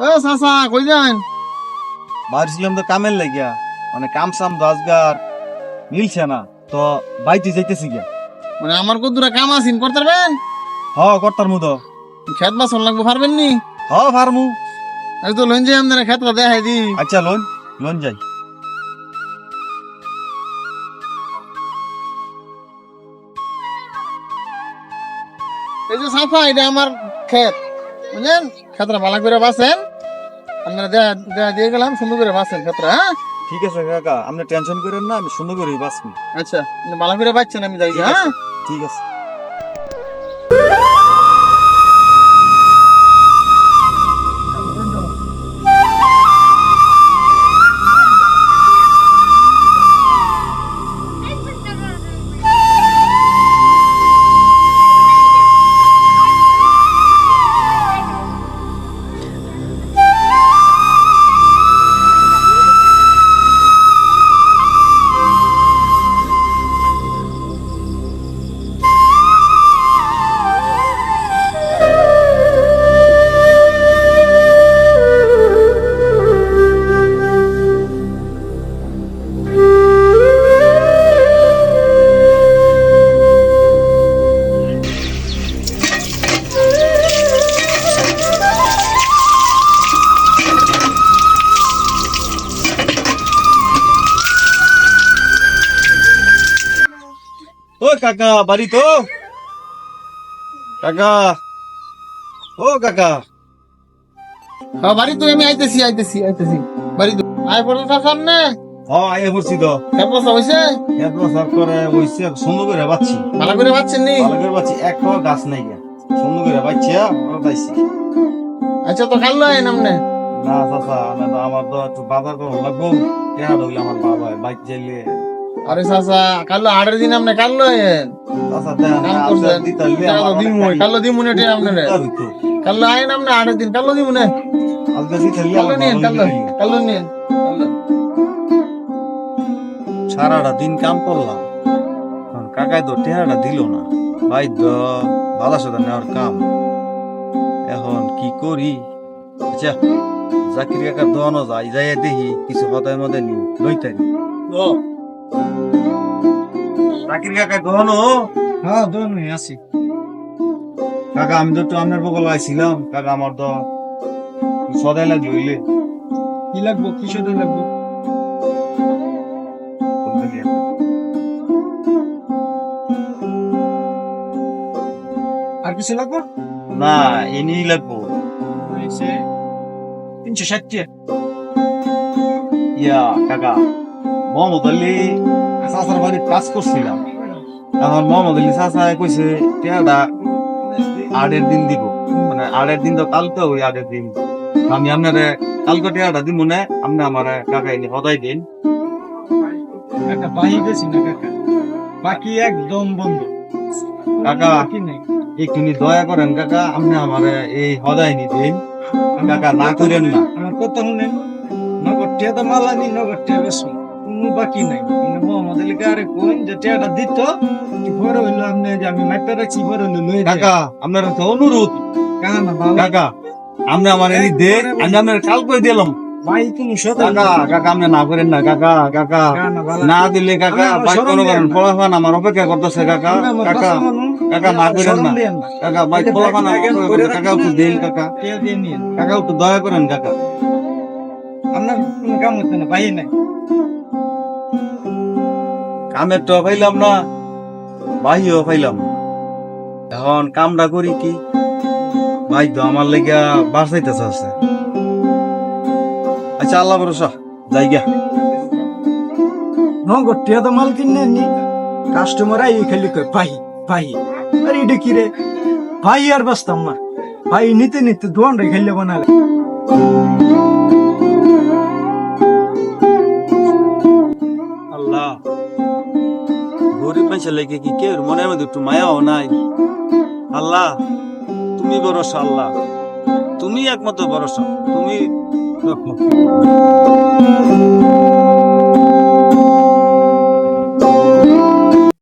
ও চাচা কই যান? বাড়ি তো কামের লাগিয়া। মানে কাম সাম রোজগার মিলছে না তো বাইতে যাইতেছি গিয়া। মানে আমার কত কাম আছেন করতে পারবেন হ কর্তার মতো খেত বাসন লাগবে পারবেন নি হ ফার্মু আজ তো লঞ্চে আমাদের খেতটা দেখাই দি আচ্ছা লোন লোন যাই। এই যে সাফা এটা আমার ক্ষেত। বুঝলেন? ক্ষেতটা ভালো করে বাসেন আপনারা দেয়া দেয়া গেলাম সুন্দর করে বাসেন ক্ষেতটা হ্যাঁ? ঠিক আছে কাকা আপনি টেনশন করেন না আমি সুন্দর করে বাসবো আচ্ছা ভালো করে বাঁচছেন আমি যাই হ্যাঁ? ঠিক আছে। ও কাকা বাড়ি তো। কাকা। ও কাকা। হ্যাঁ বাড়ি তো আমি আইতেছি আইতেছি আইতেছি। বাড়ি তো আয় পড়ে সামনে। হ আইয়ে পড়ছি তো। বাসা হয়েছে এত সব করে ওইসে সুন্দর করে বাচ্ছি। ভালো করে বাচ্চেন নি? ভালো করে বাচ্ছি একটা গাছ নাই গিয়া। সুন্দর করে বাচ্চা পাইছি আচ্ছা তো কাল লয় নামনে না। চাচা আমার তো একটু বাজার করা লাগবো। কেনা ঢুকলে আমার বাবা বাইক চাইলে আরে চাচা কাল আটের দিন আপনি কাল চাচা দেন কাম না, আপনার হইলে কাল মুই টাকা কাল দিন। কাল আয় নামনে আটের দিন কাল কাল নিন ভালো কাল নিন সারাটা দিন কাম করলাম এখন কাকাই তো টেহাটা দিল না। ভাই তো ভালো সাথে নেওয়ার কাম। এখন কি করি আচ্ছা জাকির কাকা দোয়ানো যাই যাই দেখি কিছু কথার মধ্যে নি লইতারি জাকির কাকা দোয়ানো হ্যাঁ দোন আছি। কাকা আমি তো আপনার বগল আইছিলাম। কাকা আমার তো সদাই লাগল হইলে কি লাগবো? কি শুধু লাগবো? আর কিছু লাগবো? না এনি লাগবো। তিনশো ষাট ইয়া কাকা। মোহাম্মদ আলী চাচার বাড়ি কাজ করছিলাম। এখন মোহাম্মদ আলী চাচা কইছে টেয়াটা আটের দিন দিব। মানে আটের দিন তো কালকে ওই আটের দিন। আমি আপনারে কালকে টেয়াটা দিব না আপনি আমার কাকা এনে সদাই দিন। একটা বাহি গেছি না কাকা? বাকি একদম বন্ধ। কাকা একটু দয়া করেন কাকা আপনি আমার এই সদাই নি দিন। কাকা না করেন না। আমার কথা শুনেন নগদ টিয়া তো মালা নি নগদ টিয়া বেশি কোনো বাকি নাই। কিন্তু মোহাম্মদ কোন যে টিয়াটা দিত পরে হইল আপনি যে আমি মাইপে রাখছি পরে হইল লই কাকা আপনার তো অনুরোধ। কাকা না বাবা। কাকা আপনি আমার এনে দে আমি আপনার কাল করে দিলাম। ভাই তুমি কাকা কাকা আপনি না করেন না কাকা কাকা। কাকা না দিলে কাকা আমি আমার বাইক শরম কোনো করেন না। আমার অপেক্ষা করতেছে কাকা। কাকা কাকা না করেন না। কাকা আমার একটু দিন দিয়ে নিয়ে কাকা একটু দয়া করেন কাকা। আপনার কোনো কাম হচ্ছে না ভাই নাই। কামের তো পাইলাম না, বাহিও পাইলাম। এখন কামটা করি কি? ভাই তো আমার লেগা বাঁচাইতেছে আছে। আচ্ছা আল্লাহ ভরসা, যাই গিয়া। নগদ টিয়া তো মাল কিনে নি কাস্টমার আই খালি কয়, ভাই ভাই, আরে এটা রে? ভাই আর বাস্তাম না। ভাই নিতে নিতে দোয়ান রে খেললে বানালে। মানুষের লেগে কি কেউ? মনের মধ্যে একটু মায়াও নাই। আল্লাহ, তুমি ভরসা, আল্লাহ। তুমি একমাত্র ভরসা। তুমি।